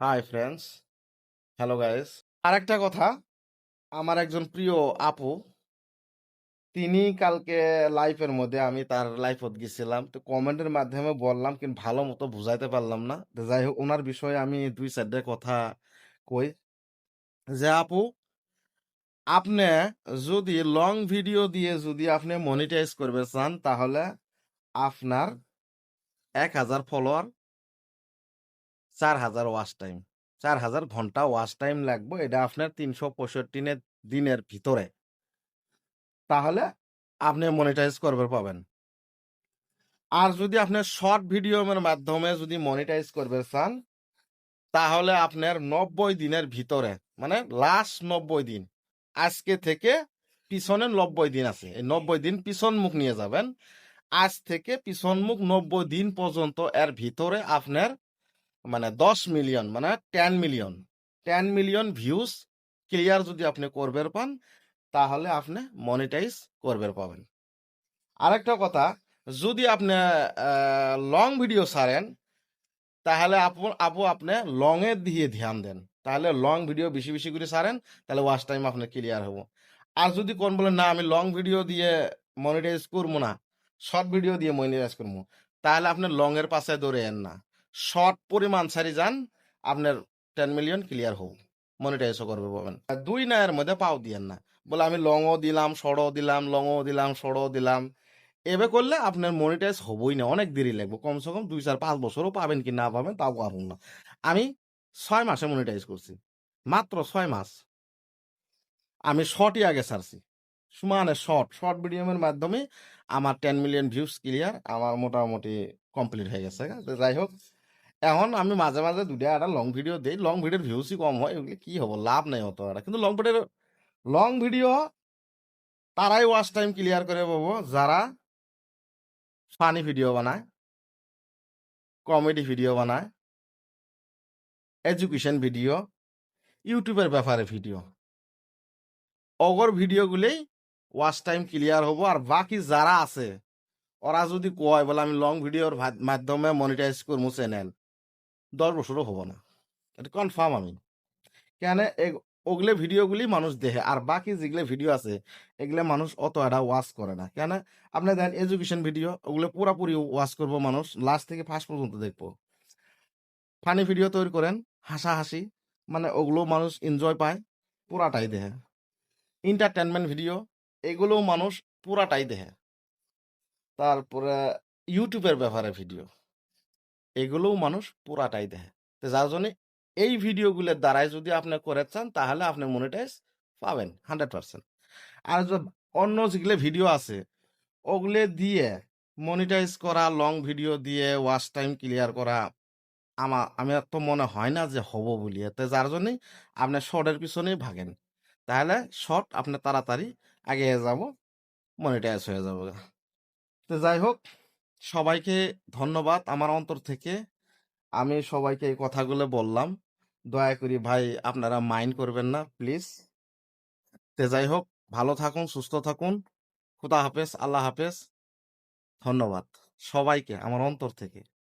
Hi friends hello guys আরেকটা কথা, আমার একজন প্রিয় আপু, তিনি কালকে লাইফের মধ্যে আমি তার লাইফত গেছিলাম। তো কমেন্টের মাধ্যমে বললাম, কিন্তু ভালো মতো বুঝাইতে পারলাম না। যাই হোক, ওনার বিষয়ে আমি দুই সাইডের কথা কই। যে আপু, আপনি যদি লং ভিডিও দিয়ে যদি আপনি মনিটাইজ করবে চান, তাহলে আপনার এক হাজার ফলোয়ার চার হাজার ওয়াচ টাইম। চার হাজার ঘণ্টা ওয়াচ টাইম লাগবে, এটা আপনার তিনশো পঁয়ষট্টি দিনের ভিতরে। তাহলে আপনি মনিটাইজ করবে পাবেন। আর যদি আপনি শর্ট ভিডিওর মাধ্যমে যদি মনিটাইজ করবে চান, তাহলে আপনার নব্বই দিনের ভিতরে মানে লাস্ট নব্বই দিন, আজকে থেকে পিছনের নব্বই দিন আছে। এই নব্বই দিন পিছন মুখ নিয়ে যাবেন। আজ থেকে পিছন মুখ নব্বই দিন পর্যন্ত এর ভিতরে আপনার মানে দশ মিলিয়ন মানে ten million ten million views clear যদি আপনি করবে পান, তাহলে আপনি মনিটাইজ করবে পাবেন। আরেকটা কথা, যদি আপনি লং ভিডিও সারেন তাহলে আপু আপু আপনি লং এর দিয়ে ধ্যান দেন। তাহলে লং ভিডিও বেশি বেশি করে সারেন তাহলে ওয়াচ টাইম আপনার ক্লিয়ার হব। আর যদি কোন বলেন না, আমি লং ভিডিও দিয়ে মনিটাইজ করব না শর্ট ভিডিও দিয়ে মনিটাইজ করব, তাহলে আপনি লং এর পাশে দৌড়েন না। শর্ট পরিমাণ সারি যান, আপনার টেন মিলিয়ন ক্লিয়ার হোক মনিটাইজও করবে পাবেন দুই নায়ের মধ্যে পাও দিয়েন না। বলে আমি লংও দিলাম শর্টও দিলাম লংও দিলাম শর্টও দিলাম। এবে করলে আপনার মনিটাইজ হবই না, অনেক দেরি লাগবে। কমসে কম দুই, চার, পাঁচ বছরও পাবেন কি না পাবেন তাও পারুন না। আমি ছয় মাসে মনিটাইজ করছি। মাত্র ছয় মাস। আমি শর্টই আগে ছাড়ছি। সমানে শর্ট শর্ট ভিডিওর মাধ্যমে আমার টেন মিলিয়ন ভিউজ ক্লিয়ার আমার মোটামুটি কমপ্লিট হয়ে গেছে। যাই হোক এখন আমি মাঝে মাঝে দুটা একটা লং ভিডিও দিই লং ভিডিওর ভিউজই কম হয়, এগুলি কি হব, লাভ নেই অত একটা। কিন্তু লং ভিডিওর লং ভিডিও তারাই ওয়াচ টাইম ক্লিয়ার করে পাবো, যারা ফানি ভিডিও বানায় কমেডি ভিডিও বানায় এডুকেশন ভিডিও ইউটিউবের ব্যাপারে ভিডিও অগর ভিডিওগুলোই ওয়াচ টাইম ক্লিয়ার হব, আর বাকি যারা আছে, ওরা যদি কয়, বলে আমি লং ভিডিওর মাধ্যমে মনিটাইজ করব চ্যানেল দশ বছরও হব না। এটা কনফার্ম আমি। কেন? ওগুলো ভিডিওগুলি মানুষ দেখে। আর বাকি যেগুলো ভিডিও আছে, এগুলো মানুষ অত এটা ওয়াচ করে না। কেন? আপনি দেন এডুকেশন ভিডিও ওগুলো পুরাপুরি ওয়াচ করব মানুষ। লাস্ট থেকে ফার্স্ট পর্যন্ত দেখব। ফানি ভিডিও তৈরি করেন, হাসাহাসি মানে ওগুলো মানুষ এনজয় পায়, পুরাটাই দেখে। এন্টারটেনমেন্ট ভিডিও এগুলোও মানুষ পুরাটাই দেখে। তারপরে ইউটিউবের ব্যাপারে ভিডিও এগুলোও মানুষ পুরাটাই দেখে। তো যার জন্য এই ভিডিওগুলোর দ্বারাই যদি আপনি করে চান, তাহলে আপনি মনিটাইজ পাবেন হান্ড্রেড পার্সেন্ট আর অন্য যেগুলো ভিডিও আছে, ওগুলো দিয়ে মনিটাইজ করা লং ভিডিও দিয়ে ওয়াচ টাইম ক্লিয়ার করা আমার আমি তো মনে হয় না যে হব বলি তো যার জন্যই আপনি শর্টের পিছনেই ভাগেন। তাহলে শর্ট আপনি তাড়াতাড়ি আগে যাব মনিটাইজ হয়ে যাবে। তো যাই হোক সবাইকে ধন্যবাদ আমার অন্তর থেকে। আমি সবাইকে এই কথাগুলো বললাম। দয়া করি ভাই আপনারা মাইন্ড করবেন না, প্লিজ। তে যাই হোক, ভালো থাকুন, সুস্থ থাকুন। খুদা হাফেজ, আল্লাহ হাফেজ। ধন্যবাদ সবাইকে আমার অন্তর থেকে।